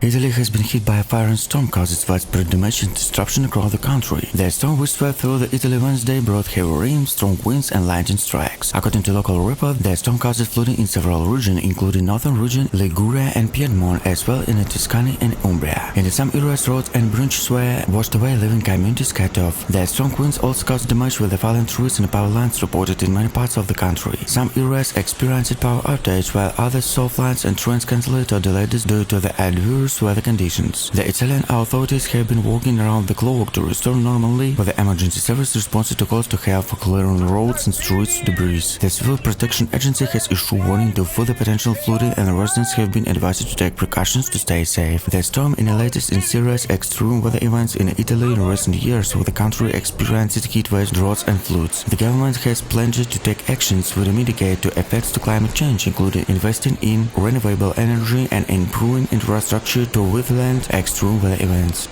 Italy has been hit by a fire and storm caused widespread damage and disruption across the country. The storm which swept through the Italy Wednesday brought heavy rain, strong winds and lightning strikes. According to local report, the storm caused flooding in several regions, including northern region, Liguria and Piedmont, as well in Tuscany and Umbria. In some areas, roads and bridges were washed away, leaving communities cut off. The strong winds also caused damage with the fallen trees and power lines reported in many parts of the country. Some areas experienced power outage, while others saw flights and trains cancelled or delayed due to the adverse weather conditions. The Italian authorities have been working around the clock to restore normality, but the emergency service responded to calls to help for clearing roads and streets to debris. The Civil Protection Agency has issued warning to further potential flooding and residents have been advised to take precautions to stay safe. The storm in the latest in serious extreme weather events in Italy in recent years, with the country experienced heat waves, droughts and floods. The government has pledged to take actions to mitigate the effects to climate change, including investing in renewable energy and improving infrastructure to extreme weather events.